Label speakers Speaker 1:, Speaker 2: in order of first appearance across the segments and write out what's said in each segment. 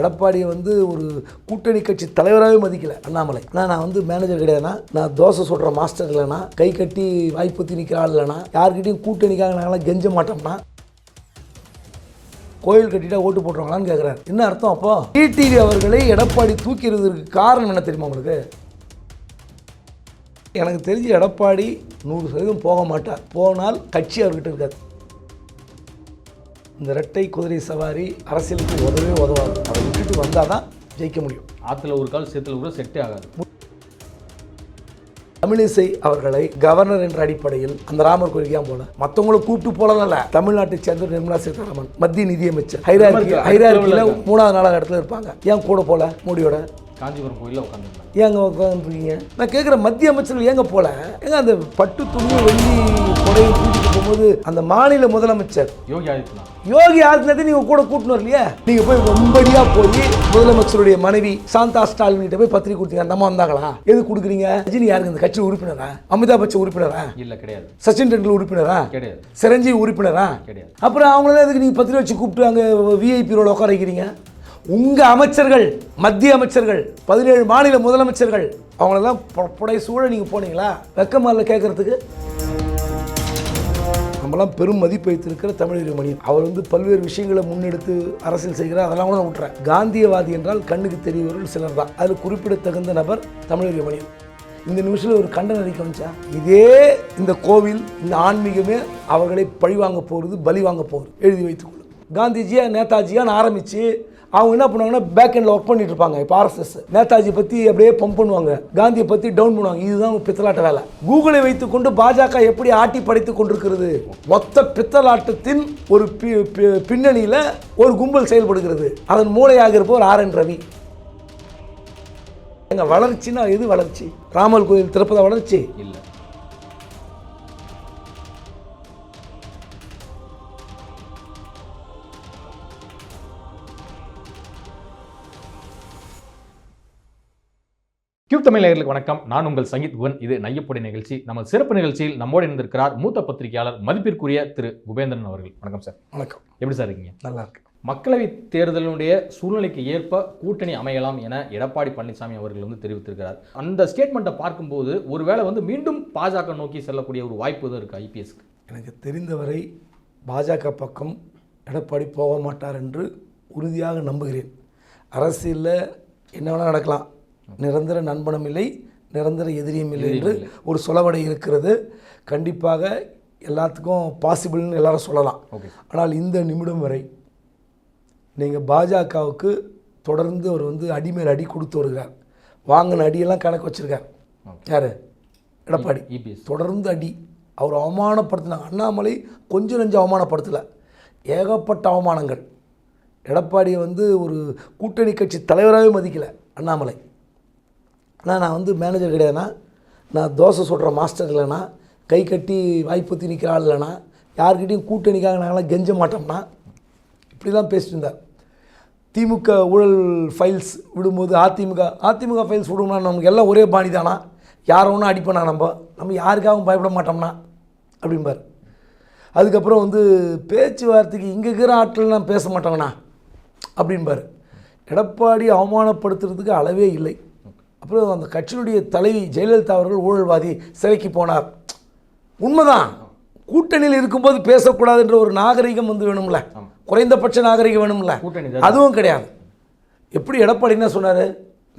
Speaker 1: எடப்பாடியை வந்து ஒரு கூட்டணி கட்சி தலைவராகவே மதிக்கல அண்ணாமலை. நான் நான் வந்து மேனேஜர் கிடையாதுனா நான் தோசை சுடுற மாஸ்டர் இல்லைனா கை கட்டி வாய்ப்புத்தி நிற்கிற ஆள் இல்லைனா யார்கிட்டையும் கூட்டணிக்காக நாங்களாம் கெஞ்ச மாட்டோம்னா கோயில் கட்டிட்டா ஓட்டு போட்டுருவாங்களான்னு கேட்குறாரு என்ன அர்த்தம் அப்போ? டிடிவி அவர்களை எடப்பாடி தூக்கிறதுக்கு காரணம் என்ன தெரியுமா உங்களுக்கு? எனக்கு தெரிஞ்சு எடப்பாடி நூறு சதவீதம் போக மாட்டார். போனால் கட்சி அவர்கிட்ட இருக்காது. இந்த ரெட்டை குதிரை சவாரி அரசியலுக்கு உதவே உதவாது. அதை விட்டுட்டு வந்தால் தான் ஜெயிக்க முடியும்.
Speaker 2: ஆற்றுல ஒரு கால் சேத்துல கூட செட்டே ஆகாது.
Speaker 1: தமிழிசை அவர்களை கவர்னர் என்ற அடிப்படையில் அந்த ராமர் கோயிலுக்கு ஏன் போல? மற்றவங்கள கூப்பிட்டு போலதான் தமிழ்நாட்டை சேர்ந்த நிர்மலா சீதாராமன் மத்திய நிதியமைச்சர். ஹைரார்கி ஹைரார்கியில் மூணாவது நாலாவது இடத்துல இருப்பாங்க. ஏன் கூட போல மோடியோட?
Speaker 2: காஞ்சிபுரம் கோயிலில் உட்காந்துருந்தாங்க
Speaker 1: ஏங்க உட்காந்துருக்கீங்க நான் கேட்குற மத்திய அமைச்சர்கள் ஏங்க போல? ஏங்க அந்த பட்டு துணியும் வெள்ளி தூக்கிட்டு போகும்போது அந்த மாநில முதலமைச்சர்
Speaker 2: யோகி ஆதித்யநாத்.
Speaker 1: யோகி ஆதித்யநாத்தை நீங்கள் கூட கூட்டணும் இல்லையா நீங்கள் போய் ரொம்படியாக போய் முதலமைச்சருடைய மனைவி சாந்தா ஸ்டாலின் கிட்ட போய் பத்திரிக்கை கொடுத்தீங்க. அந்த அம்மா வந்தாங்களா? எது கொடுக்குறீங்க? ரஜினி யாருங்க இந்த கட்சி உறுப்பினரா? அமிதாப் பச்சன் உறுப்பினரா?
Speaker 2: இல்லை கிடையாது.
Speaker 1: சச்சின் டெண்டுல்கர் உறுப்பினரா?
Speaker 2: கிடையாது.
Speaker 1: சிரஞ்சீவி உறுப்பினரா?
Speaker 2: கிடையாது.
Speaker 1: அப்புறம் அவங்கள எதுக்கு நீங்கள் பத்திரிக்கை வச்சு கூப்பிட்டு அங்கே விஐபி ரோட உட்கார வைக்கிறீங்க? உங்கள் அமைச்சர்கள் மத்திய அமைச்சர்கள் பதினேழு மாநில முதலமைச்சர்கள் அவங்களெல்லாம் புட- சூழ நீங்கள் போனீங்களா? வெக்கமா இல்லை கேட்குறதுக்கு நம்மலாம் பெரும் மதிப்பு வைத்திருக்கிற தமிழக மணியன் அவர் வந்து பல்வேறு விஷயங்களை முன்னெடுத்து அரசியல் செய்கிறார் அதெல்லாம் கூட நான் விட்டுறேன். காந்தியவாதி என்றால் கண்ணுக்கு தெரியவர்கள் சிலர் தான். அதில் குறிப்பிடத்தகுந்த நபர் தமிழக மணியன் இந்த நிமிஷத்தில் ஒரு கண்டன அறிக்கை வந்துச்சா? இதே இந்த கோவில் இந்த ஆன்மீகமே அவர்களை பழி வாங்க போகிறது பலி வாங்க போகிறது. எழுதி வைத்துக்கொள்ளும் காந்திஜியா நேதாஜியான்னு ஆரம்பித்து அவங்க என்ன பண்ணுவாங்கன்னா பேக் எண்டில் ஒர்க் பண்ணிட்டு இருப்பாங்க. இப்போ ஆர்எஸ்எஸ் நேதாஜி பற்றி அப்படியே பம்ப் பண்ணுவாங்க. காந்தியை பற்றி டவுன் பண்ணுவாங்க. இதுதான் பித்தலாட்ட வேலை. கூகுளை வைத்துக்கொண்டு பாஜக எப்படி ஆட்டி படைத்துக் கொண்டிருக்கிறது? மொத்த பித்தலாட்டத்தின் ஒரு பி- பி- பின்னணியில் ஒரு கும்பல் செயல்படுகிறது. அதன் மூளையாக இருப்பவர் ஆர் என் ரவி. எங்கள் வளர்ச்சின்னா எது வளர்ச்சி? ராமல் கோயில் திறப்பதா வளர்ச்சி?
Speaker 2: இல்லை. கியூப் தமிழ் நேயர்களுக்கு வணக்கம். நான் உங்கள் சங்கீத் குவன் இது நையப்பொடி நிகழ்ச்சி. நம்ம சிறப்பு நிகழ்ச்சியில் நம்மோடு இருந்திருக்கிறார் மூத்த பத்திரிகையாளர் மதிப்பிற்குரிய திரு குபேந்திரன் அவர்கள். வணக்கம் சார்.
Speaker 1: வணக்கம்.
Speaker 2: எப்படி சார் இருக்கீங்க?
Speaker 1: நல்லா இருக்கு
Speaker 2: மக்களவை தேர்தலினுடைய சூழ்நிலைக்கு ஏற்ப கூட்டணி அமையலாம் என எடப்பாடி பழனிசாமி அவர்கள் வந்து தெரிவித்திருக்கிறார். அந்த ஸ்டேட்மெண்ட்டை பார்க்கும்போது ஒருவேளை வந்து மீண்டும் பாஜக நோக்கி செல்லக்கூடிய ஒரு வாய்ப்பு எதுவும் இருக்கு ஐபிஎஸ்க்கு
Speaker 1: எனக்கு தெரிந்தவரை பாஜக பக்கம் எடப்பாடி போக மாட்டார் என்று உறுதியாக நம்புகிறேன். அரசியலில் என்ன வேணால் நடக்கலாம். நிரந்தர நண்பனும் இல்லை நிரந்தர எதிரியும் இல்லை என்று ஒரு சொலவடை இருக்கிறது. கண்டிப்பாக எல்லாத்துக்கும் பாசிபிள்னு எல்லாரும் சொல்லலாம். ஆனால் இந்த நிமிடம் வரை நீங்கள் பாஜகவுக்கு தொடர்ந்து அவர் வந்து அடி மேல் அடி கொடுத்து வருகிறார். வாங்கின அடியெல்லாம் கணக்கு வச்சிருக்கார். யார்? எடப்பாடி.
Speaker 2: இபிஎஸ்
Speaker 1: தொடர்ந்து அடி. அவர் அவமானப்படுத்தினாங்க அண்ணாமலை கொஞ்சம் நெஞ்சம் அவமானப்படுத்தலை. ஏகப்பட்ட அவமானங்கள். எடப்பாடியை வந்து ஒரு கூட்டணி கட்சி தலைவராகவே மதிக்கலை அண்ணாமலை. ஆனால் நான் வந்து மேனேஜர் கிடையாதுண்ணா. நான் தோசை சுடுற மாஸ்டர் இல்லைண்ணா. கை கட்டி வாய்ப்புத்தி நிற்கிற ஆள் இல்லைனா யார்கிட்டையும் கூட்டணிக்காக நாங்களாம் கெஞ்ச மாட்டோம்னா இப்படிலாம் பேசிட்டு இருந்தார். திமுக ஊழல் ஃபைல்ஸ் விடும்போது அதிமுக அதிமுக ஃபைல்ஸ் விடும்னா நமக்கு எல்லாம் ஒரே பாணி தானா யாரை ஒன்றும் அடிப்பனா நம்ம? நம்ம யாருக்காகவும் பயப்பட மாட்டோம்னா அப்படிம்பார். அதுக்கப்புறம் வந்து பேச்சுவார்த்தைக்கு இங்கே இருக்கிற ஆட்கள்லாம் பேச மாட்டோங்கண்ணா. அப்படிம்பார். எடப்பாடி அவமானப்படுத்துறதுக்கு அளவே இல்லை. அப்புறம் அந்த கட்சியினுடைய தலைவி ஜெயலலிதா அவர்கள் ஊழல்வாதி சிறைக்கு போனார். உண்மைதான். கூட்டணியில் இருக்கும்போது பேசக்கூடாதுன்ற ஒரு நாகரிகம் வந்து வேணும்ல. குறைந்தபட்ச நாகரிகம் வேணும்ல. அதுவும் கிடையாது. எப்படி எடப்பாடி என்ன சொன்னார்?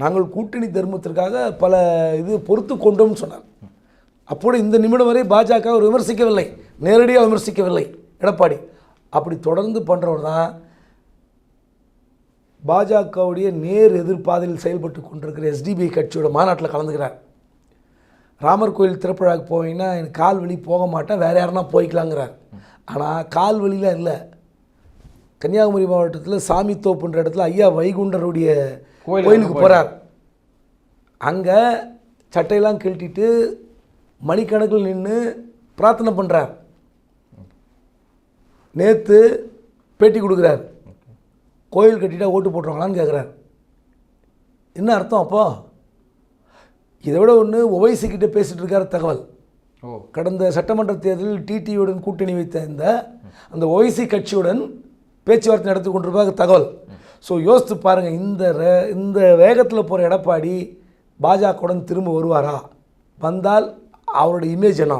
Speaker 1: நாங்கள் கூட்டணி தர்மத்திற்காக பல இது பொறுத்து கொண்டோம்னு சொன்னார். அப்போது இந்த நிமிடம் வரை பாஜக அவர் விமர்சிக்கவில்லை. நேரடியாக விமர்சிக்கவில்லை எடப்பாடி. அப்படி தொடர்ந்து பண்ணுறவர் தான் பாஜகவுடைய நேர் எதிர்பாதையில் செயல்பட்டு கொண்டிருக்கிற எஸ்டிபிஐ கட்சியோட மாநாட்டில் கலந்துக்கிறார். ராமர் கோயில் திறப்புழாக்கு போவீங்கன்னா எனக்கு கால் வலி போக மாட்டேன் வேறு யாருன்னா போய்க்கலாங்கிறார். ஆனால் கால் வலிலாம் இல்லை. கன்னியாகுமரி மாவட்டத்தில் சாமி தோப்புன்ற இடத்துல ஐயா வைகுண்டருடைய
Speaker 2: கோயிலுக்கு
Speaker 1: கோயிலுக்கு போகிறார் அங்கே சட்டையெல்லாம் கழட்டிட்டு மணிக்கணக்கில் நின்று பிரார்த்தனை பண்ணுறார் நேற்று பேட்டி கொடுக்குறார். கோயில் கட்டிட்டா ஓட்டு போட்டுருவாங்களான்னு கேட்குறார் என்ன அர்த்தம் அப்போ? இதை விட ஒன்று ஒவைசி கிட்ட பேசிகிட்டு இருக்கார் தகவல்.
Speaker 2: ஓ.
Speaker 1: கடந்த சட்டமன்ற தேர்தலில் டிடியுடன் கூட்டணி வைத்த இந்த அந்த ஒய்சி கட்சியுடன் பேச்சுவார்த்தை நடத்தி கொண்டிருப்பதாக தகவல். ஸோ யோசித்து பாருங்கள் இந்த ரே- இந்த வேகத்தில் போகிற எடப்பாடி பாஜகவுடன் திரும்ப வருவாரா? வந்தால் அவருடைய இமேஜ் என்ன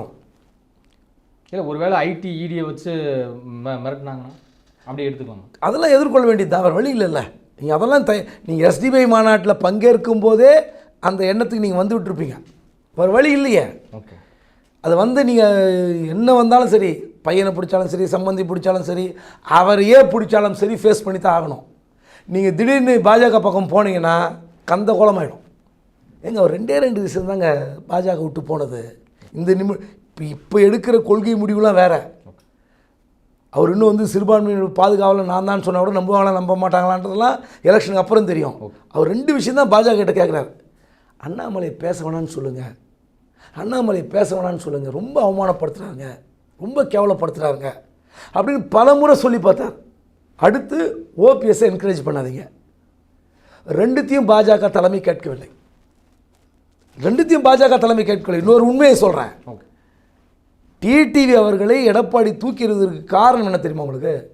Speaker 2: இல்லை ஒருவேளை ஐடி இடியை வச்சு ம மிரட்டினாங்கன்னா? அப்படி எடுத்துக்கலாமா
Speaker 1: அதெல்லாம் எதிர்கொள்ள வேண்டியது அவர் வழி இல்லைல்ல. நீங்கள் அதெல்லாம் த நீங்கள் எஸ்டிபிஐ மாநாட்டில் பங்கேற்கும் போதே அந்த எண்ணத்துக்கு நீங்கள் வந்து விட்டுருப்பீங்க. வேறு வழி இல்லையே.
Speaker 2: ஓகே.
Speaker 1: அது வந்து நீங்கள் என்ன வந்தாலும் சரி பையனை பிடிச்சாலும் சரி சம்மந்தி பிடிச்சாலும் சரி அவரையே பிடிச்சாலும் சரி ஃபேஸ் பண்ணி தான் ஆகணும். நீங்கள் திடீர்னு பாஜக பக்கம் போனீங்கன்னா கந்த கோலமாயிடும். ஏங்க அவர் ரெண்டே ரெண்டு விஷயம் தாங்க பாஜக விட்டு போனது. இந்த நிமி இப்போ இப்போ எடுக்கிற கொள்கை முடிவுலாம் வேற. அவர் இன்னும் வந்து சிறுபான்மையினர் பாதுகாவலர் நான் தான் சொன்னால் கூட நம்புவாங்களா நம்ப மாட்டாங்களான்றதெல்லாம் எலெக்ஷனுக்கு அப்புறம் தெரியும். அவர் ரெண்டு விஷயம் தான் பாஜக கிட்ட கேட்குறாரு அண்ணாமலை பேச வேணாம்னு சொல்லுங்கள் அண்ணாமலை பேச வேணாம்னு சொல்லுங்கள் ரொம்ப அவமானப்படுத்துகிறாங்க ரொம்ப கேவலப்படுத்துகிறாங்க அப்படின்னு பல முறை சொல்லி பார்த்தார். அடுத்து ஓபிஎஸ்ஸை என்கரேஜ் பண்ணாதீங்க. ரெண்டுத்தையும் பாஜக தலைமை கேட்கவில்லை. ரெண்டுத்தையும் பாஜக தலைமை கேட்கவில்லை. இன்னொரு உண்மையை சொல்கிறேன்
Speaker 2: ஓகே.
Speaker 1: டிடிவி அவர்களை எடப்பாடி தூக்கிறதுக்கு காரணம் என்ன தெரியுமா உங்களுக்கு?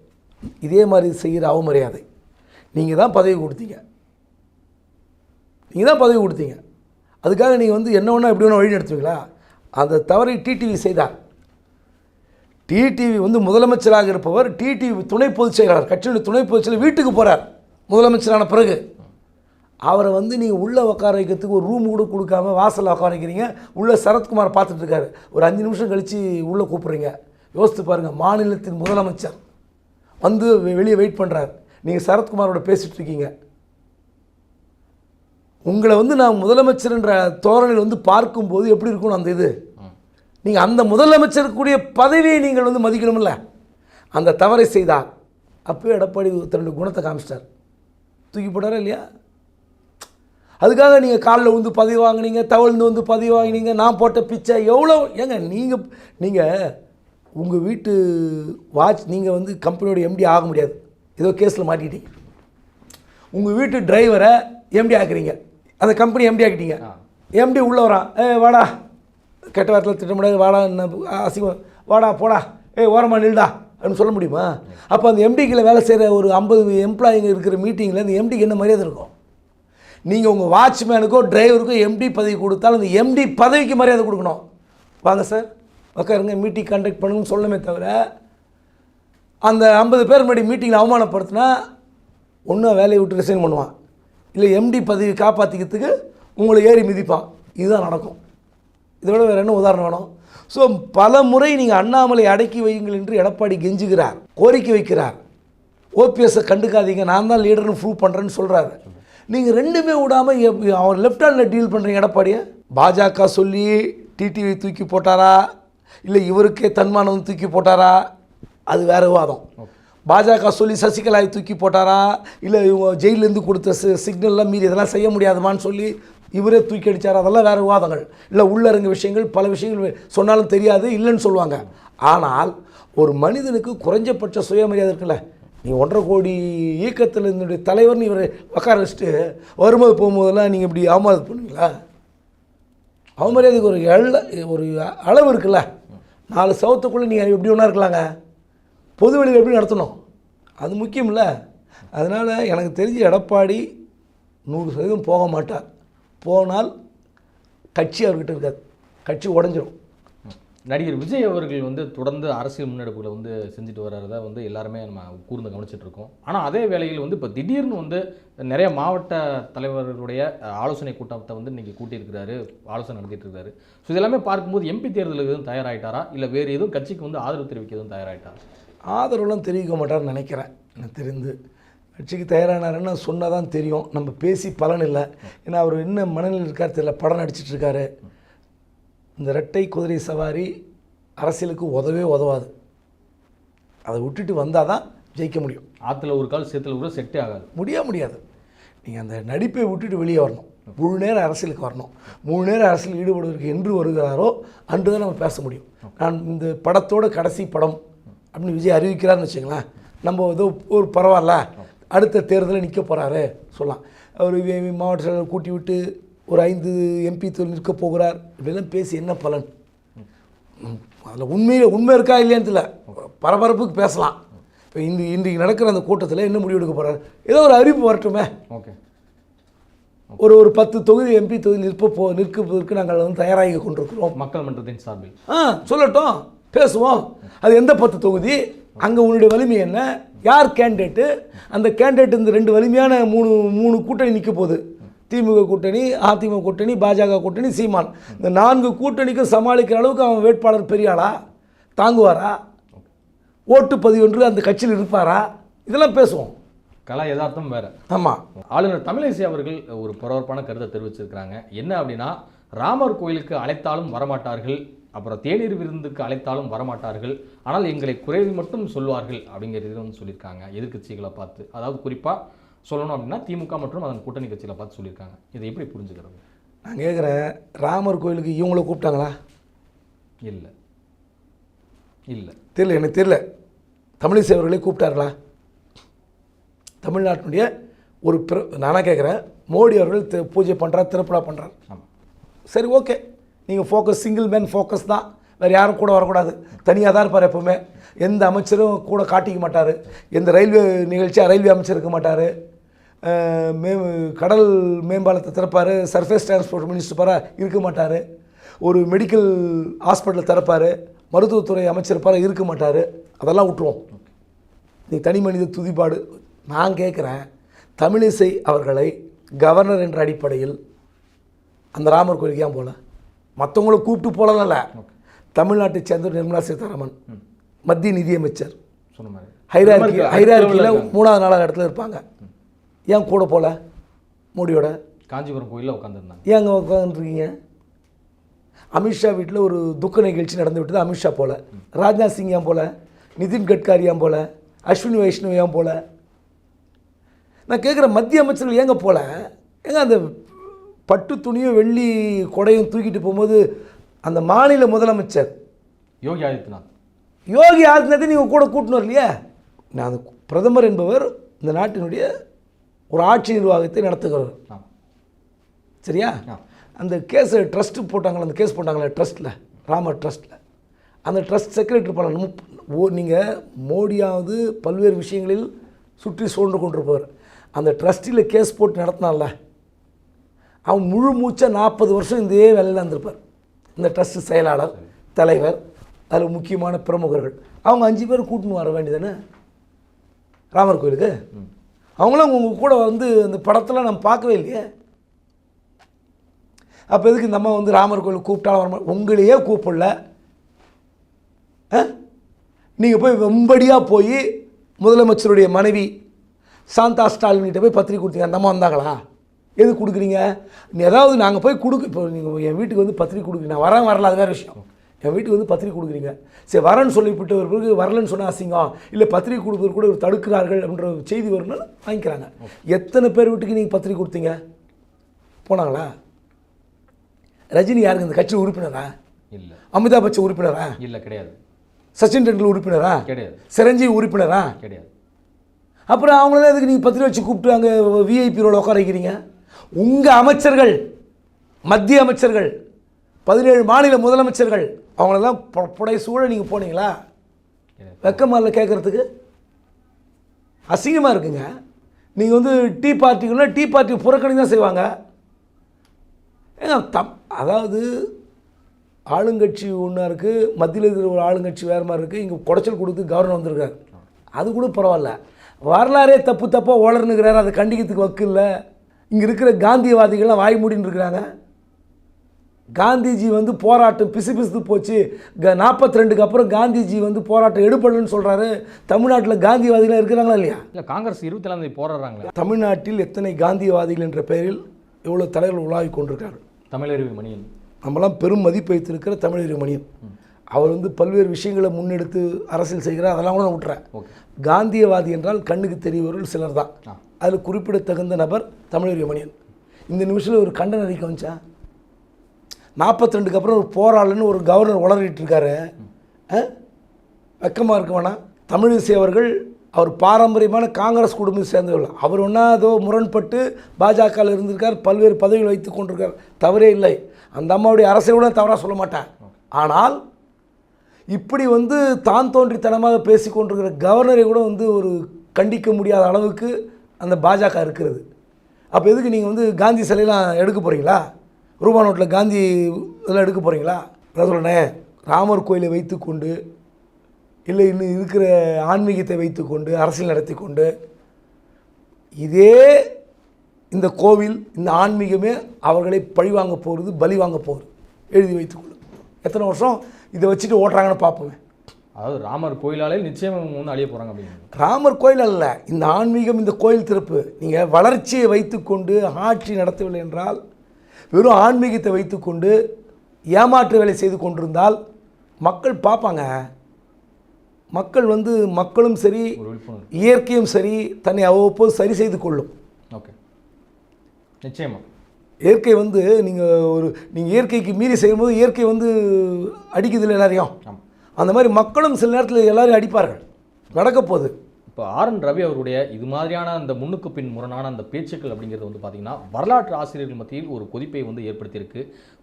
Speaker 1: இதே மாதிரி செய்கிற அவமரியாதை. நீங்கள் தான் பதவி கொடுத்தீங்க. நீங்கள் தான் பதவி கொடுத்தீங்க. அதுக்காக நீங்கள் வந்து என்ன ஒன்றா எப்படி வேணால் வழி நடத்துவீங்களா? அந்த தவறை டிடிவி செய்தார். டிடிவி வந்து முதலமைச்சராக இருப்பவர் டிடிவி துணை பொதுச் செயலாளர் கட்சியுடைய துணை பொதுச் செயலாளர் வீட்டுக்கு போகிறார் முதலமைச்சரான பிறகு. அவரை வந்து நீங்கள் உள்ளே உட்கார வைக்கிறதுக்கு ஒரு ரூம் கூட கொடுக்காம வாசலில் உட்கார வைக்கிறீங்க. உள்ளே சரத்குமார் பார்த்துட்டு இருக்காரு ஒரு அஞ்சு நிமிஷம் கழித்து உள்ளே கூப்பிட்றீங்க. யோசித்து பாருங்கள் மாநிலத்தின் முதலமைச்சர் வந்து வெளியே வெயிட் பண்ணுறாரு நீங்கள் சரத்குமாரோட பேசிகிட்டு இருக்கீங்க உங்களை வந்து நான் முதலமைச்சர்ன்ற தோரணையில் வந்து பார்க்கும்போது எப்படி இருக்கணும் அந்த இது? நீங்கள் அந்த முதலமைச்சருக்குரிய பதவியை நீங்கள் வந்து மதிக்கணும்ல. அந்த தவறை செய்தார் அப்போ எடப்பாடி தன்னுடைய குணத்தை காமிச்சிட்டார். தூக்கி போட்டாரா இல்லையா? அதுக்காக நீங்கள் காலில் வந்து பதவி வாங்குனீங்க தவழ்ந்து வந்து பதவி வாங்கினீங்க நான் போட்ட பிச்சை எவ்வளோ? ஏங்க நீங்கள் நீங்கள் உங்கள் வீட்டு வாட்ச் நீங்கள் வந்து கம்பெனியோட எம்டி ஆக முடியாது. ஏதோ கேஸில் மாட்டிக்கிட்டீங்க உங்கள் வீட்டு டிரைவரை எம்டி ஆக்குறீங்க. அந்த கம்பெனி எம்டி ஆக்கிட்டீங்க. எம்டி உள்ளே வரான். ஏ வாடா. கெட்ட வாரத்தில் திட்ட முடியாது. வாடா என்ன அசிங்கம். வாடா போடா. ஏய் ஓரமா நில்டா. அப்படின்னு சொல்ல முடியுமா? அப்போ அந்த எம்டிக்கில் வேலை செய்கிற ஒரு ஐம்பது எம்ப்ளாயிங்க இருக்கிற மீட்டிங்கில் அந்த எம்டிக்கு என்ன மரியாதை இருக்கும்? நீங்கள் உங்கள் வாட்ச்மேனுக்கோ டிரைவருக்கோ எம்டி பதவி கொடுத்தாலும் அந்த எம்டி பதவிக்கு மரியாதை கொடுக்கணும். வாங்க சார் உட்காருங்க மீட்டிங் கண்டக்ட் பண்ணுங்கன்னு சொல்லணுமே தவிர அந்த ஐம்பது பேர் முன்னாடி மீட்டிங்கில் அவமானப்படுத்தினா ஒன்றும் வேலையை விட்டு ரிசைன் பண்ணுவான். இல்லை எம்டி பதவி காப்பாற்றிக்கிறதுக்கு உங்களை ஏறி மிதிப்பான். இதுதான் நடக்கும். இதை விட வேறு என்ன உதாரணம் வேணும்? ஸோ பல முறை நீங்கள் அண்ணாமலை அடக்கி வையுங்கள் என்று எடப்பாடி கெஞ்சுகிறார் கோரிக்கை வைக்கிறார். ஓபிஎஸ்ஸை கண்டுக்காதீங்க. நான் தான் லீடர்னு ப்ரூவ் பண்ணுறேன்னு சொல்கிறாரு நீங்கள் ரெண்டுமே விடாமல் அவர் லெஃப்ட் ஹேண்டில் டீல் பண்ணுறீங்க எடப்பாடியை? பாஜக சொல்லி டிடிவி தூக்கி போட்டாரா? இல்லை இவருக்கே தன்மானம் தூக்கி போட்டாரா? அது வேற விவாதம். பாஜக சொல்லி சசிகலாவை தூக்கி போட்டாரா? இல்லை இவங்க ஜெயிலேருந்து கொடுத்த சி சிக்னல்லாம் மீறி இதெல்லாம் செய்ய முடியாதுமான்னு சொல்லி இவரே தூக்கி அடித்தார் அதெல்லாம் வேறு விவாதங்கள். இல்லை உள்ளரங்க விஷயங்கள் பல விஷயங்கள் சொன்னாலும் தெரியாது இல்லைன்னு சொல்லுவாங்க. ஆனால் ஒரு மனிதனுக்கு குறைஞ்சபட்ச சுயமரியாதை இருக்குல்ல? நீ ஒன்றரை கோடி இயக்கத்தில் இருந்துடைய தலைவர்னு இவரை உட்கார வச்சுட்டு வரும்போது போகும்போதெல்லாம் நீங்கள் இப்படி அவமானம் பண்ணுவீங்களா அவமரியாதைக்கு ஒரு எல்ல ஒரு அளவு இருக்குல்ல. நாலு சவுத்துக்குள்ளே நீங்கள் எப்படி ஒன்றா இருக்கலாங்க? பொது வெளியில் எப்படி நடத்தணும்? அது முக்கியம்ல அதனால் எனக்கு தெரிஞ்ச எடப்பாடி நூறு சதவீதம் போக மாட்டார். போனால் கட்சி அவர்கிட்ட இருக்காது. கட்சி உடஞ்சிரும்.
Speaker 2: நடிகர் விஜய் அவர்கள் வந்து தொடர்ந்து அரசியல் முன்னெடுப்புகளை வந்து செஞ்சுட்டு வர்றத வந்து எல்லாருமே நம்ம கூர்ந்து கவனிச்சிட்ருக்கோம். ஆனால் அதே வேளையில் வந்து இப்போ திடீர்னு வந்து நிறைய மாவட்ட தலைவர்களுடைய ஆலோசனை கூட்டத்தை வந்து நீங்கள் கூட்டியிருக்கிறாரு ஆலோசனை நடத்திட்டு இருக்காரு ஸோ இதெல்லாமே பார்க்கும்போது எம்பி தேர்தலுக்கு எதுவும் தயாராகிட்டாரா இல்லை வேறு எதுவும் கட்சிக்கு வந்து ஆதரவு தெரிவிக்க எதுவும் தயாராயிட்டாரா
Speaker 1: ஆதரவுலாம் தெரிவிக்க மாட்டார்னு நினைக்கிறேன். எனக்கு தெரிந்து. கட்சிக்கு தயாரானாருன்னு சொன்னால் தான் தெரியும். நம்ம பேசி பலன் இல்லை. ஏன்னா அவர் என்ன மனநிலையில் இருக்கார் தெரியல. படம் நடிச்சிட்ருக்காரு. இருக்காரு இந்த ரெட்டை குதிரை சவாரி அரசியலுக்கு உதவே உதவாது. அதை விட்டுட்டு வந்தால் தான் ஜெயிக்க முடியும்.
Speaker 2: ஆற்றுல ஒரு கால் சேத்துல கூட செட்டே ஆகாது.
Speaker 1: முடிய முடியாது. நீங்கள் அந்த நடிப்பை விட்டுட்டு வெளியே வரணும். முழு நேரம் அரசியலுக்கு வரணும். முழு நேரம் அரசியல் ஈடுபடுவதற்கு என்று வருகிறாரோ அன்று தான் நம்ம பேச முடியும். நான் இந்த படத்தோட கடைசி படம் அப்படின்னு விஜய் அறிவிக்கிறார்னு வச்சுங்களேன் நம்ம ஏதோ ஒரு பரவாயில்ல அடுத்த தேர்தலில் நிற்க போகிறாரு சொல்லலாம். அவர் மாவட்ட செயலாளர் கூட்டி விட்டு ஒரு ஐந்து எம்பி தொழில் நிற்க போகிறார். இப்படிலாம் பேசி என்ன பலன்? அதில் உண்மையில் உண்மை இருக்கா இல்லையான்னு தெரியல. பரபரப்புக்கு பேசலாம். இப்போ இந்த இன்றைக்கு நடக்கிற அந்த கூட்டத்தில் என்ன முடிவு எடுக்க போகிறார் ஏதோ ஒரு அறிவிப்பு வரட்டுமே.
Speaker 2: ஓகே.
Speaker 1: ஒரு ஒரு பத்து தொகுதி எம்பி தொகுதி நிற்ப போ நிற்பதற்கு நாங்கள் வந்து தயாராகி கொண்டிருக்கிறோம்.
Speaker 2: மக்கள் மன்றத்தின் சார்பில்.
Speaker 1: ஆ சொல்லட்டும். பேசுவோம். அது எந்த பத்து தொகுதி? அங்கே உன்னுடைய வலிமை என்ன? யார் கேண்டிடேட்டு அந்த கேண்டிடேட் இந்த ரெண்டு வலிமையான மூணு மூணு கூட்டணி நிற்க போகுது. திமுக கூட்டணி அதிமுக கூட்டணி பாஜக கூட்டணி சீமான். இந்த நான்கு கூட்டணிக்கும் சமாளிக்கிற அளவுக்கு அவன் வேட்பாளர் பெரிய ஆளா தாங்குவாரா? ஓட்டு பதிவொன்று அந்த கட்சியில் இருப்பாரா? இதெல்லாம் பேசுவோம்.
Speaker 2: கலா யதார்த்தம் வேற.
Speaker 1: ஆமாம்
Speaker 2: ஆளுநர் தமிழிசை அவர்கள் ஒரு பரபரப்பான கருத்தை தெரிவிச்சிருக்கிறாங்க. என்ன அப்படின்னா ராமர் கோயிலுக்கு அழைத்தாலும் வரமாட்டார்கள் அப்புறம் தேநீர் விருந்துக்கு அழைத்தாலும் வரமாட்டார்கள் ஆனால் எங்களை குறைவு மட்டும் சொல்வார்கள் அப்படிங்கிறது வந்து சொல்லியிருக்காங்க எதிர்க்கட்சிகளை பார்த்து. அதாவது குறிப்பாக சொல்லணும் அப்படின்னா திமுக மற்றும் அதன் கூட்டணி கட்சிகளை பார்த்து சொல்லியிருக்காங்க. இதை எப்படி புரிஞ்சுக்கிறது?
Speaker 1: நான் கேட்குறேன் ராமர் கோயிலுக்கு இவங்கள கூப்பிட்டாங்களா?
Speaker 2: இல்லை. இல்லை.
Speaker 1: தெரியல எனக்கு தெரியல. தமிழிசை அவர்களே கூப்பிட்டார்களா? தமிழ்நாட்டினுடைய ஒரு பிற நானாக கேட்குறேன் மோடி அவர்கள் பூஜை பண்ணுறார் திருப்படா பண்ணுறார்
Speaker 2: ஆமாம்
Speaker 1: சரி ஓகே. நீங்கள் ஃபோக்கஸ் சிங்கிள் மேன் ஃபோக்கஸ் தான். வேறு யாரும் கூட வரக்கூடாது. தனியாக தான் இருப்பார் எப்பவுமே. எந்த அமைச்சரும் கூட காட்டிக்க மாட்டார். எந்த ரயில்வே நிகழ்ச்சியாக ரயில்வே அமைச்சர் இருக்க மாட்டார். மே கடல் மேம்பாலத்தை திறப்பார் சர்ஃபேஸ் டிரான்ஸ்போர்ட் மினிஸ்டர் பாரா இருக்க மாட்டார். ஒரு மெடிக்கல் ஹாஸ்பிட்டல் திறப்பார் மருத்துவத்துறை அமைச்சர் இருப்பார் இருக்க மாட்டார். அதெல்லாம் விட்டுருவோம். நீ தனி மனித துதிப்பாடு நான் கேட்குறேன் தமிழிசை அவர்களை கவர்னர் என்ற அடிப்படையில் அந்த ராமர் கோயிலுக்கு ஏன் போகல மற்றவங்கள கூப்பிட்டு போகலல்ல தமிழ்நாட்டை சேர்ந்த நிர்மலா சீதாராமன் மத்திய நிதியமைச்சர்.
Speaker 2: சொன்ன மாதிரி.
Speaker 1: ஹைரார்கி ஹைரார்கியில் மூணாவது நாலாவது இடத்துல இருப்பாங்க. ஏன் கூட போகல மோடியோட?
Speaker 2: காஞ்சிபுரம் கோயிலில் உட்காந்துருந்தாங்க.
Speaker 1: ஏன் அங்கே உட்காந்துருக்கீங்க? அமித்ஷா வீட்டில் ஒரு துக்க நிகழ்ச்சி நடந்து விட்டது அமித்ஷா போல. ராஜ்நாத் சிங் ஏன் போல? நிதின் கட்காரி ஏன் போல? அஸ்வினி வைஷ்ணவ் ஏன் போல? நான் கேட்குற மத்திய அமைச்சர்கள் ஏங்க போல? ஏங்க அந்த பட்டு துணியும் வெள்ளி கொடையும் தூக்கிட்டு போகும்போது அந்த மாநில முதலமைச்சர்
Speaker 2: யோகி ஆதித்யநாத்.
Speaker 1: யோகி ஆதித்யநாத்தை நீங்கள் கூட கூட்டினு வரலையே? நான் பிரதமர் என்பவர் இந்த நாட்டினுடைய ஒரு ஆட்சி நிர்வாகத்தை நடத்துகிறவர்.
Speaker 2: ஆமாம்
Speaker 1: சரியா.
Speaker 3: அந்த கேஸை ட்ரஸ்ட்டு போட்டாங்களே அந்த கேஸ் போட்டாங்களே ட்ரஸ்ட்டில் ராமர் ட்ரஸ்ட்டில் அந்த ட்ரஸ்ட் செக்ரட்டரி பண்ண ஓ நீங்கள் மோடியாவது பல்வேறு விஷயங்களில் சுற்றி சூழ்ந்து கொண்டிருப்பவர். அந்த ட்ரஸ்ட்டில் கேஸ் போட்டு நடத்தினான்ல அவன் முழு மூச்சா நாற்பது வருஷம் இதே வேலையில் இருந்திருப்பார். இந்த ட்ரஸ்ட் செயலாளர் தலைவர் அதில் முக்கியமான பிரமுகர்கள். அவங்க அஞ்சு பேர் கூட்டின்னு வர வேண்டியதானே ராமர் கோயிலுக்கு? அவங்களாம் உங்கள் கூட வந்து அந்த படத்தெல்லாம் நம்ம பார்க்கவே இல்லையே. அப்போ எதுக்கு இந்த அம்மா வந்து ராமர் கோயில் கூப்பிட்டாலும் வர உங்களையே கூப்பிடல? நீங்கள் போய் வெம்படியாக போய் முதலமைச்சருடைய மனைவி சாந்தா ஸ்டாலின்கிட்ட போய் பத்திரிக்கை கொடுத்தீங்க அந்த அம்மா வந்தாங்களா? எது கொடுக்குறீங்க? நீ ஏதாவது நாங்கள் போய் கொடுக்க இப்போ நீங்கள் என் வீட்டுக்கு வந்து பத்திரிக்கை கொடுக்குறீங்க நான் வரேன் வரல அது வேறு விஷயம். என் வீட்டுக்கு வந்து பத்திரிக்கை கொடுக்குறீங்க. சரி வரேன்னு சொல்லிவிட்டு ஒரு பிறகு வரலன்னு சொன்னால் அசிங்கம். இல்லை பத்திரிக்கை கொடுக்குறது கூட தடுக்கிறார்கள் அப்படின்ற செய்தி வரும்னால வாங்கிக்கிறாங்க. எத்தனை பேர் வீட்டுக்கு நீங்கள் பத்திரிக்கை கொடுத்தீங்க? போனாங்களா? ரஜினி யாருங்க? இந்த கட்சி உறுப்பினரா?
Speaker 2: இல்லை.
Speaker 1: அமிதாப் பச்சன் உறுப்பினரா?
Speaker 2: இல்லை கிடையாது.
Speaker 1: சச்சின் டெண்டுல்கர் உறுப்பினரா?
Speaker 2: கிடையாது.
Speaker 1: சிரஞ்சீவி உறுப்பினரா?
Speaker 2: கிடையாது.
Speaker 1: அப்புறம் அவங்கள எதுக்கு நீங்கள் பத்திரிக்கை வச்சு கூப்பிட்டு அங்கே விஐபி ரோல உட்கார வைக்கிறீங்க? உங்கள் அமைச்சர்கள் மத்திய அமைச்சர்கள் பதினேழு மாநில முதலமைச்சர்கள் அவங்களெல்லாம் புட- புடை சூழ நீங்கள் போனீங்களா?
Speaker 2: கிடையாது
Speaker 1: வெக்கமா இல்லை கேட்குறதுக்கு அசிங்கமாக இருக்குங்க. நீங்கள் வந்து டீ பார்ட்டிக்குன்னா டீ பார்ட்டி புறக்கணி தான் செய்வாங்க. ஏங்க தம் அதாவது ஆளுங்கட்சி ஒன்றா இருக்குது மத்தியில் இருக்கிற ஒரு ஆளுங்கட்சி வேறு மாதிரி இருக்குது இங்கே குடைச்சல் கொடுத்து கவர்னர் வந்திருக்காரு. அது கூட பரவாயில்ல. வரலாறே தப்பு தப்பாக ஓளர்னுக்கிறாரு அதை கண்டிக்கிறதுக்கு வக்கு இல்லை. இங்கே இருக்கிற காந்தியவாதிகள்லாம் வாய் மூடின்னு இருக்கிறாங்க. காந்திஜி வந்து போராட்டம் பிசு பிசுத்து போச்சு. க நாற்பத்தி ரெண்டுக்கு அப்புறம் காந்திஜி வந்து போராட்டம் எடுப்படலன்னு சொல்கிறாரு தமிழ்நாட்டில் காந்தியவாதிகளாக இருக்கிறாங்களா இல்லையா?
Speaker 2: இல்லை காங்கிரஸ் இருபத்தி ஏழாம் தேதி போராடுறாங்களே.
Speaker 1: தமிழ்நாட்டில் எத்தனை காந்தியவாதிகள் என்ற பெயரில் எவ்வளோ தலைவர்கள் உலாவி கொண்டிருக்காரு
Speaker 2: தமிழருவி மணியன்.
Speaker 1: நம்மலாம் பெரும் மதிப்பு வைத்திருக்கிற தமிழர் மணியன். அவர் வந்து பல்வேறு விஷயங்களை முன்னெடுத்து அரசியல் செய்கிறார். அதெல்லாம் கூட விட்டுறேன். காந்தியவாதி என்றால் கண்ணுக்கு தெரியவர்கள் சிலர் தான். அதில் குறிப்பிடத்தகுந்த நபர் தமிழர் மணியன். இந்த நிமிஷத்தில் ஒரு கண்டன அறிக்கை வந்துச்சா? நாற்பத்தி ரெண்டுக்கு அப்புறம் ஒரு போராளன்னு ஒரு கவர்னர் உளறிட்டு இருக்காரு வெக்கமாக இருக்க வேணாம். தமிழிசை அவர்கள் அவர் பாரம்பரியமான காங்கிரஸ் குடும்பத்தை சேர்ந்தவர்கள். அவர் ஒன்றா ஏதோ முரண்பட்டு பாஜகவில் இருந்திருக்கார் பல்வேறு பதவிகள் வைத்து கொண்டிருக்கார். தவறே இல்லை. அந்த அம்மாவுடைய அரசை கூட தவறாக சொல்ல மாட்டேன் ஆனால் இப்படி வந்து தான் தோன்றித்தனமாக பேசி கொண்டிருக்கிற கவர்னரை கூட வந்து ஒரு கண்டிக்க முடியாத அளவுக்கு அந்த பாஜக இருக்கிறது. அப்போ எதுக்கு நீங்கள் வந்து காந்தி சிலையெல்லாம் எடுக்க போகிறீங்களா ரூபா நோட்டில் காந்தி இதெல்லாம் எடுக்க போகிறீங்களா அதான் சொல்கிறேன் ராமர் கோயிலை வைத்துக்கொண்டு இல்லை இன்னும் இருக்கிற ஆன்மீகத்தை வைத்துக்கொண்டு அரசியல் நடத்தி கொண்டு இதே இந்த கோவில் இந்த ஆன்மீகமே அவர்களை பழி வாங்க போகிறது பலி வாங்க போகுது எழுதி வைத்துக்கொள்ளும் எத்தனை வருஷம் இதை வச்சுட்டு ஓட்டுறாங்கன்னு பார்ப்போமே.
Speaker 2: அதாவது ராமர் கோயிலாலே நிச்சயம் வந்து அழிய போகிறாங்க அப்படின்னு.
Speaker 1: ராமர் கோயில் அல்ல இந்த ஆன்மீகம் இந்த கோயில் திறப்பு. நீங்கள் வளர்ச்சியை வைத்துக்கொண்டு ஆட்சி நடத்தவில்லை என்றால் வெறும் ஆன்மீகத்தை வைத்துக்கொண்டு ஏமாற்று வேலை செய்து கொண்டிருந்தால் மக்கள் பார்ப்பாங்க. மக்கள் வந்து மக்களும் சரி இயற்கையும் சரி தன்னை அவ்வப்போது சரி செய்து கொள்ளும்.
Speaker 2: ஓகே. நிச்சயமா.
Speaker 1: இயற்கை வந்து நீங்கள் ஒரு நீங்கள் இயற்கைக்கு மீறி செய்யும்போது இயற்கை வந்து அடிக்குதில்ல எல்லாரையும்
Speaker 2: ஆமாம்
Speaker 1: அந்த மாதிரி மக்களும் சில நேரத்தில் எல்லாரையும் அடிப்பார்கள். நடக்க போகுது
Speaker 2: இப்போ ஆர் என் ரவி அவருடைய இது மாதிரியான அந்த முன்னுக்கு பின் முரணான அந்த பேச்சுக்கள் அப்படிங்கிறது வந்து பார்த்தீங்கன்னா வரலாற்று ஆசிரியர்கள் மத்தியில் ஒரு கொதிப்பை வந்து ஏற்படுத்தியிருக்கு.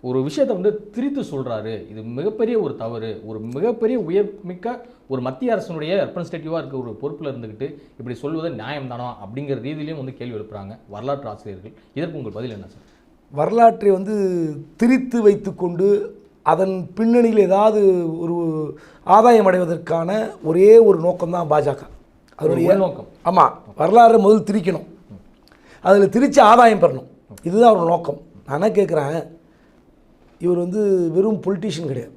Speaker 2: ஒரு விஷயத்தை வந்து திரித்து சொல்கிறாரு இது மிகப்பெரிய ஒரு தவறு. ஒரு மிகப்பெரிய உயர்மிக்க ஒரு மத்திய அரசினுடைய ரெப்ரசன்டேட்டிவாக இருக்க ஒரு பொறுப்பில் இருந்துக்கிட்டு இப்படி சொல்வது நியாயம்தானா அப்படிங்கிற ரீதியிலையும் வந்து கேள்வி எழுப்புறாங்க வரலாற்று ஆசிரியர்கள். இதற்கு உங்கள் பதில் என்ன சார்?
Speaker 1: வரலாற்றை வந்து திரித்து வைத்துக்கொண்டு அதன் பின்னணியில் ஏதாவது ஒரு ஆதாயம் அடைவதற்கான ஒரே ஒரு நோக்கம்தான் பாஜக. அதனுடைய
Speaker 2: உள்நோக்கம்.
Speaker 1: ஆமாம் வரலாறு முதல் திரிக்கணும். அதில் திரித்து ஆதாயம் பெறணும். இதுதான் அவர் நோக்கம். நான் என்ன கேட்குறேன் இவர் வந்து வெறும் பொலிட்டீஷியன் கிடையாது.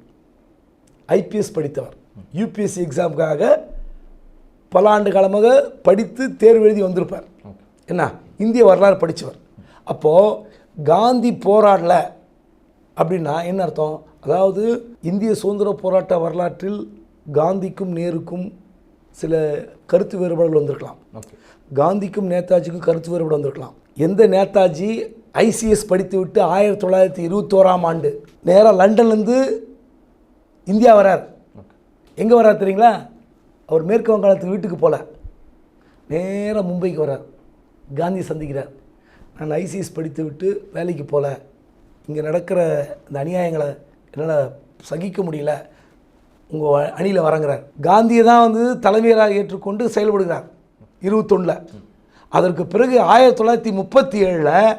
Speaker 1: ஐபிஎஸ் படித்தவர். யூபிஎஸ்சி எக்ஸாமுக்காக பல ஆண்டு காலமாக படித்து தேர்வு எழுதி வந்திருப்பார். என்ன? இந்திய வரலாறு படித்தவர் அப்போது காந்தி போராடல அப்படின்னா என்ன அர்த்தம்? அதாவது இந்திய சுதந்திர போராட்ட வரலாற்றில் காந்திக்கும் நேருக்கும் சில கருத்து வேறுபாடுகள் வந்திருக்கலாம். காந்திக்கும் நேதாஜிக்கும் கருத்து வேறுபாடு வந்திருக்கலாம். எந்த நேதாஜி ஐசிஎஸ் படித்து விட்டு ஆயிரத்தி தொள்ளாயிரத்தி இருபத்தோராம் ஆண்டு நேராக லண்டன்லேருந்து இந்தியா வரார். எங்கே வரார் தெரியுங்களா? அவர் மேற்கு வங்காளத்துக்கு வீட்டுக்கு போகல நேராக மும்பைக்கு வரார். காந்தி சந்திக்கிறார். நான் ஐசிஎஸ் படித்து விட்டு வேலைக்கு போகல இங்கே நடக்கிற இந்த அநியாயங்களை என்னால் சகிக்க முடியல. உங்கள் அணியில் வரங்கிறார். காந்தியை தான் வந்து தலைமையராக ஏற்றுக்கொண்டு செயல்படுகிறார். இருபத்தொன்னில். அதற்கு பிறகு ஆயிரத்தி தொள்ளாயிரத்தி முப்பத்தி ஏழில்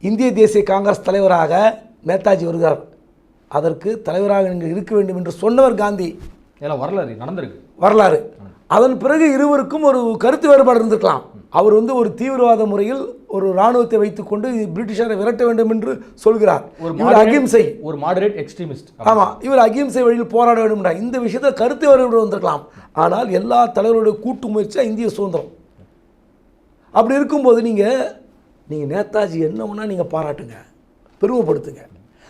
Speaker 1: இந்திய தேசிய காங்கிரஸ் தலைவராக நேதாஜி வருகிறார். அதற்கு தலைவராக நீங்கள் இருக்க வேண்டும் என்று சொன்னவர் காந்தி.
Speaker 2: இதெல்லாம் வரலாறு நடந்திருக்கு.
Speaker 1: வரலாறு. அதன் பிறகு இருவருக்கும் ஒரு கருத்து வேறுபாடு இருந்திருக்கலாம். அவர் வந்து ஒரு தீவிரவாத முறையில் ஒரு இராணுவத்தை வைத்துக்கொண்டு பிரிட்டிஷாரை விரட்ட வேண்டும் என்று சொல்கிறார்.
Speaker 2: ஒரு
Speaker 1: இவர் அகிம்சை.
Speaker 2: ஒரு மாடரேட் எக்ஸ்ட்ரீமிஸ்ட்
Speaker 1: ஆமாம் இவர் அகிம்சை வழியில் போராட வேண்டும் இந்த விஷயத்தில் கருத்து வேறுபாடு வந்திருக்கலாம். ஆனால் எல்லா தலைவருடைய கூட்டு முயற்சியாக இந்திய சுதந்திரம். அப்படி இருக்கும்போது நீங்கள் நீங்கள் நேதாஜி என்ன வேணால் நீங்கள் பாராட்டுங்க பெருமைப்படுத்துங்க.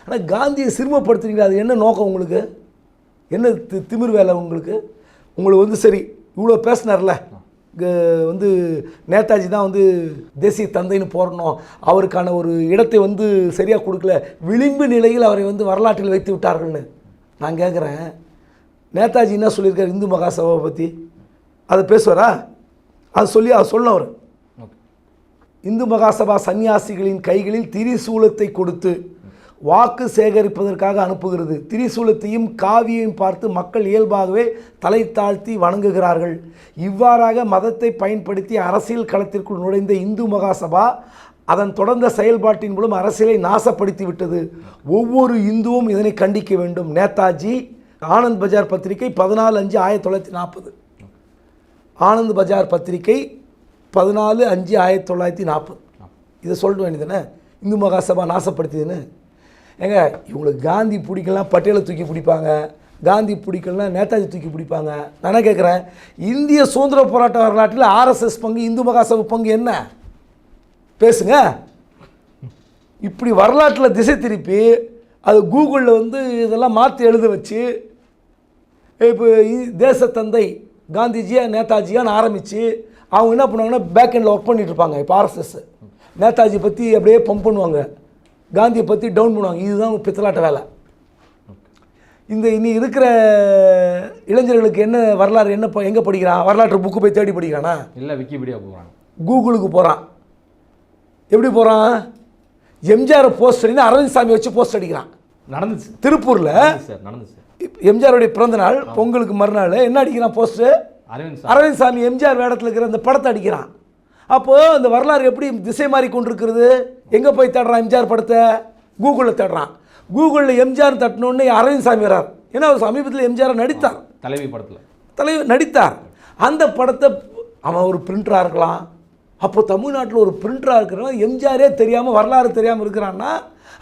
Speaker 1: ஆனால் காந்தியை சிறுமப்படுத்துறீங்க அது என்ன நோக்கம் உங்களுக்கு? என்ன தி திமிர் வேலை உங்களுக்கு? உங்களுக்கு வந்து சரி இவ்வளோ பேசினார்ல. வந்து நேதாஜி தான் வந்து தேசிய தந்தைன்னு போடணும். அவருக்கான ஒரு இடத்தை வந்து சரியாக கொடுக்கல. விளிம்பு நிலையில் அவரை வந்து வரலாற்றில் வைத்து விட்டார்கள்னு நான் கேட்குறேன் நேதாஜி என்ன சொல்லியிருக்காரு இந்து மகாசபாவை பற்றி அதை பேசுவாரா? அது சொல்லி அதை சொல்லணும் அவர். இந்து மகாசபா சன்னியாசிகளின் கைகளில் திரிசூலத்தை கொடுத்து வாக்கு சேகரிப்பதற்காக அனுப்புகிறது. திரிசூலத்தையும் காவியையும் பார்த்து மக்கள் இயல்பாகவே தலை தாழ்த்தி வணங்குகிறார்கள். இவ்வாறாக மதத்தை பயன்படுத்தி அரசியல் களத்திற்குள் நுழைந்த இந்து மகாசபா அதன் தொடர்ந்த செயல்பாட்டின் மூலம் அரசியலை நாசப்படுத்தி விட்டது ஒவ்வொரு இந்துவும் இதனை கண்டிக்க வேண்டும். நேதாஜி ஆனந்த் பஜார் பத்திரிகை பதினாலு அஞ்சு ஆயிரத்தி தொள்ளாயிரத்தி நாற்பது. ஆனந்த் பஜார் பத்திரிகை பதினாலு அஞ்சு ஆயிரத்தி தொள்ளாயிரத்தி நாற்பது. இதை சொல்ல வேண்டியதுன்னு இந்து மகாசபா நாசப்படுத்தியதுன்னு? ஏங்க இவங்களுக்கு காந்தி பிடிக்கலாம் பட்டேலை தூக்கி பிடிப்பாங்க. காந்தி பிடிக்கலாம் நேதாஜி தூக்கி பிடிப்பாங்க. நான் கேட்குறேன் இந்திய சுதந்திர போராட்ட வரலாற்றில் ஆர்எஸ்எஸ் பங்கு இந்து மகாசபா பங்கு என்ன? பேசுங்க. இப்படி வரலாற்றில் திசை திருப்பி அது கூகுளில் வந்து இதெல்லாம் மாற்றி எழுத வச்சு இப்போ தேசத்தந்தை காந்திஜியா நேதாஜியான்னு ஆரம்பித்து அவங்க என்ன பண்ணுவாங்கன்னா பேக் எண்டில் ஒர்க் பண்ணிட்டு இருப்பாங்க இப்போ ஆர்எஸ்எஸ் நேதாஜி பற்றி அப்படியே பம்ப் பண்ணுவாங்க. காந்தியை பற்றி டவுன் பண்ணுவாங்க. இதுதான் பித்தலாட்ட வேலை. இந்த இனி இருக்கிற இளைஞர்களுக்கு என்ன வரலாறு என்ன எங்கே படிக்கிறான் வரலாற்று புக்கு போய் தேடி படிக்கிறானா?
Speaker 2: இல்லை விக்கிபீடியா போகிறாங்க
Speaker 1: கூகுளுக்கு போகிறான் எப்படி போகிறான் எம்ஜிஆர் போஸ்ட் அடினா அரவிந்த் சாமி வச்சு போஸ்ட் அடிக்கிறான்.
Speaker 2: நடந்துச்சு.
Speaker 1: திருப்பூரில்?
Speaker 2: சார் நடந்துச்சு.
Speaker 1: எம்ஜிஆருடைய பிறந்த நாள் பொங்கலுக்கு மறுநாள் என்ன அடிக்கிறான் போஸ்ட்டு
Speaker 2: அரவிந்த்
Speaker 1: அரவிந்த் சாமி எம்ஜிஆர் வேடத்தில் இருக்கிற அந்த படத்தை அடிக்கிறான். அப்போது அந்த வரலாறு எப்படி திசை மாறி கொண்டிருக்கிறது? எங்கே போய் தேடுறான் எம்ஜிஆர் படத்தை? கூகுளில் தேடுறான். கூகுளில் எம்ஜிஆர் தட்டினோடனே அரவிந்த் சாமி வரார் ஏன்னா அவர் சமீபத்தில் எம்ஜிஆர் நடித்தார்.
Speaker 2: தலைவி படத்தில்.
Speaker 1: தலைவர் நடித்தார். அந்த படத்தை அவன் ஒரு பிரிண்டராக இருக்கலாம். அப்போ தமிழ்நாட்டில் ஒரு பிரிண்டராக இருக்கிறவன் எம்ஜிஆரே தெரியாமல் வரலாறு தெரியாமல் இருக்கிறான்னா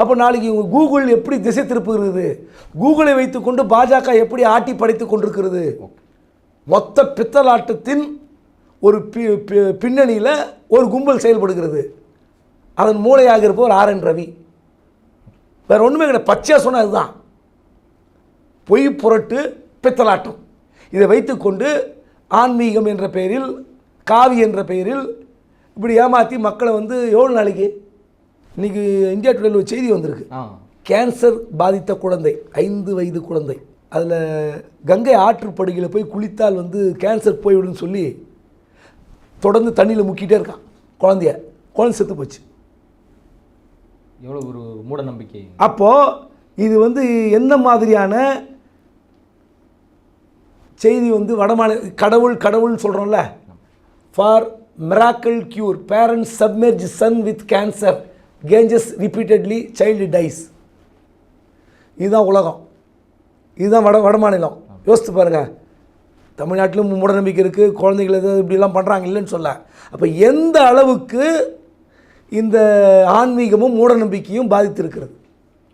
Speaker 1: அப்போ நாளைக்கு இவங்க கூகுள் எப்படி திசை திருப்புகிறது? கூகுளை வைத்துக்கொண்டு பாஜக எப்படி ஆட்டி படைத்து கொண்டிருக்கிறது? மொத்த பித்தலாட்டத்தின் ஒரு பி பின்னணியில் ஒரு கும்பல் செயல்படுகிறது. அதன் மூளையாக இருப்பவர் ஆர் என் ரவி. வேற ஒன்றுமே கிடையாது. பச்சையாக சொன்னால் இதுதான். பொய் புரட்டு பித்தலாட்டம். இதை வைத்துக்கொண்டு ஆன்மீகம் என்ற பெயரில் காவி என்ற பெயரில் இப்படி ஏமாற்றி மக்களை வந்து எவ்வளோ நாளைக்கு? இன்றைக்கி இந்தியா டுடேல ஒரு செய்தி வந்திருக்கு. கேன்சர் பாதித்த குழந்தை ஐந்து வயது குழந்தை. அதில் கங்கை ஆற்றுப்படுகையில் போய் குளித்தால் வந்து கேன்சர் போய்விடுன்னு சொல்லி தொடர்ந்து தண்ணியில் முக்கிட்டே இருக்கான். குழந்தைய. குழந்தை செத்து போச்சு.
Speaker 2: எவ்வளோ ஒரு மூட நம்பிக்கை
Speaker 1: அப்போது இது வந்து எந்த மாதிரியான செய்தி வந்து வடமாநில கடவுள் கடவுள்னு சொல்கிறோம்ல for miracle cure parents submerge son with cancer Ganges repeatedly child dies இதுதான் உலகம். இதுதான் வட வடமாநிலம் யோசித்து பாருங்கள் தமிழ்நாட்டிலும் மூடநம்பிக்கை இருக்குது குழந்தைகள் எதாவது இப்படிலாம் பண்ணுறாங்க இல்லைன்னு சொல்ல. அப்போ எந்த அளவுக்கு இந்த ஆன்மீகமும் மூடநம்பிக்கையும் பாதித்திருக்கிறது?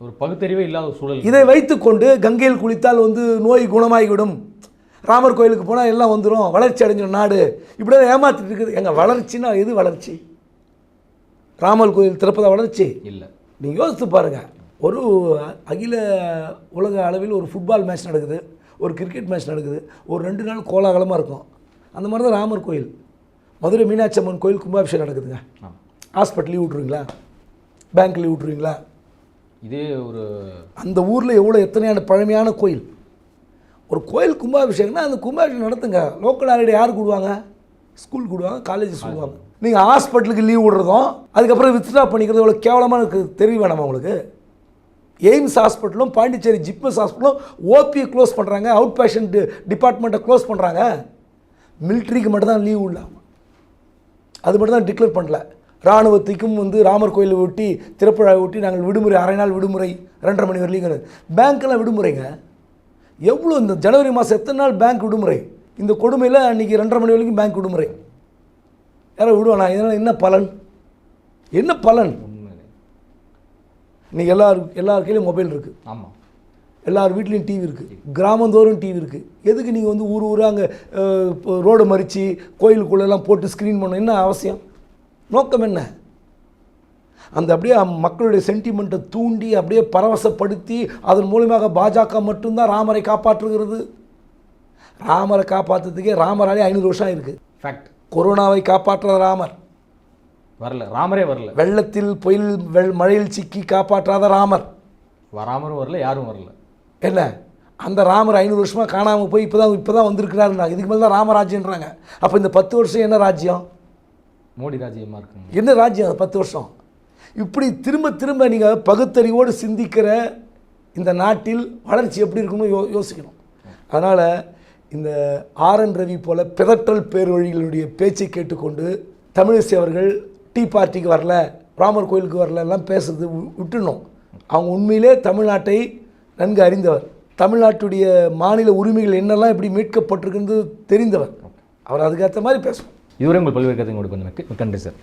Speaker 2: ஒரு பகுத்தறிவே இல்லாத ஒரு சூழல்.
Speaker 1: இதை வைத்துக்கொண்டு கங்கையில் குளித்தால் வந்து நோய் குணமாகிவிடும். ராமர் கோயிலுக்கு போனால் எல்லாம் வந்துடும் வளர்ச்சி அடைஞ்சிடும் நாடு. இப்படிதான் ஏமாத்திட்டு இருக்குது. எங்கள் வளர்ச்சின்னா எது வளர்ச்சி? ராமர் கோயில் திறப்பதா வளர்ச்சி?
Speaker 2: இல்லை.
Speaker 1: நீங்கள் யோசித்து பாருங்கள் ஒரு அகில உலக அளவில் ஒரு ஃபுட்பால் மேட்ச் நடக்குது. ஒரு கிரிக்கெட் மேட்ச் நடக்குது. ஒரு ரெண்டு நாள் கோலாகலமாக இருக்கும். அந்த மாதிரி தான் ராமர் கோயில். மதுரை மீனாட்சி அம்மன் கோயில் கும்பாபிஷேகம் நடக்குதுங்க. ஹாஸ்பிட்டல் லீவ் விட்ருவீங்களா பேங்க் லீவ் விட்ருவீங்களா
Speaker 2: இதே ஒரு
Speaker 1: அந்த ஊரில் எவ்வளோ எத்தனையான பழமையான கோயில்? ஒரு கோயில் கும்பாபிஷேகம்னா அந்த கும்பாபிஷேகம் நடத்துங்க. லோக்கல் ஆல்ரெடி யார் கூடுவாங்க? School கூடுவாங்க colleges கூடுவாங்க. நீங்கள் ஹாஸ்பிட்டலுக்கு லீவ் விடுறதும் அதுக்கப்புறம் வித்ட்ரா பண்ணிக்கிறது எவ்வளோ கேவலமாக எனக்கு தெரிய வேணாமா உங்களுக்கு? எய்ம்ஸ் ஹாஸ்பிட்டலும் பாண்டிச்சேரி ஜிப்மஸ் ஹாஸ்பிட்டலும் ஓபியை க்ளோஸ் பண்ணுறாங்க அவுட் பேஷண்ட் டிபார்ட்மெண்ட்டை க்ளோஸ் பண்ணுறாங்க மிலிட்ரிக்கு மட்டும் தான் லீவ் உள்ள அது மட்டும் தான் டிக்ளேர் பண்ணல. இராணுவத்துக்கும் வந்து ராமர் கோயிலை ஒட்டி திருப்பழாவை ஒட்டி நாங்கள் விடுமுறை அரை நாள் விடுமுறை ரெண்டரை மணி வரலைங்கிறது பேங்க்கெல்லாம் விடுமுறைங்க. எவ்வளோ இந்த ஜனவரி மாதம் எத்தனை நாள் பேங்க் விடுமுறை? இந்த கொடுமையில் அன்றைக்கி ரெண்டரை மணி வரைக்கும் பேங்க் விடுமுறை. யாரோ விடுவானா? இதனால் என்ன பலன்? என்ன பலன்? இன்னைக்கு எல்லார் எல்லார் கையிலையும் மொபைல் இருக்குது
Speaker 2: ஆமாம்
Speaker 1: எல்லார் வீட்லேயும் டிவி இருக்குது கிராமந்தோறும் டிவி இருக்குது எதுக்கு நீங்கள் வந்து ஊர் ஊராக அங்கே ரோடு மறித்து கோயிலுக்குள்ளெல்லாம் போட்டு ஸ்க்ரீன் பண்ணணும்? என்ன அவசியம்? நோக்கம் என்ன? அந்த அப்படியே மக்களுடைய சென்டிமெண்ட்டை தூண்டி அப்படியே பரவசப்படுத்தி அதன் மூலமாக பாஜக மட்டும்தான் ராமரை காப்பாற்றுகிறது. ராமரை காப்பாற்றுறதுக்கே ராமராலே ஐநூறு வருஷம் இருக்குது
Speaker 2: ஃபேக்ட்
Speaker 1: கொரோனாவை காப்பாற்ற ராமர்.
Speaker 2: வரல ராமரே வரல.
Speaker 1: வெள்ளத்தில் புயல் வெள் மழையில் சிக்கி காப்பாற்றாத ராமர்.
Speaker 2: வராமரும் வரல யாரும் வரல.
Speaker 1: என்ன? அந்த ராமர் ஐநூறு வருஷமாக காணாமல் போய் இப்போ தான் இப்போ தான் வந்திருக்கிறாருன்றாங்க இதுக்கு மேலே தான் ராமராஜ்யன்றாங்க அப்போ இந்த பத்து வருஷம் என்ன ராஜ்யம்?
Speaker 2: மோடி ராஜ்யமாக இருக்குங்க.
Speaker 1: என்ன ராஜ்யம் பத்து வருஷம்? இப்படி திரும்ப திரும்ப நீங்கள் பகுத்தறிவோடு சிந்திக்கிற இந்த நாட்டில் வளர்ச்சி எப்படி இருக்குன்னு யோ யோசிக்கணும். அதனால் இந்த ஆர்என் ரவி போல பிதற்றல் பேர்வழிகளுடைய பேச்சை கேட்டுக்கொண்டு தமிழிசை அவர்கள் டீ பார்ட்டிக்கு வரல ராமர் கோயிலுக்கு வரல எல்லாம் பேசுறது விட்டுணும் அவங்க உண்மையிலே தமிழ்நாட்டை நன்கு அறிந்தவர். தமிழ்நாட்டுடைய மாநில உரிமைகள் என்னெல்லாம் எப்படி மீட்கப்பட்டிருக்குன்றது தெரிந்தவர். அவர் அதுக்கேற்ற மாதிரி பேசுவோம்.
Speaker 2: இதுவரை உங்கள் பல்வேறு கருத்துங்களோட கொஞ்சம் மிக்க நன்றி சார்.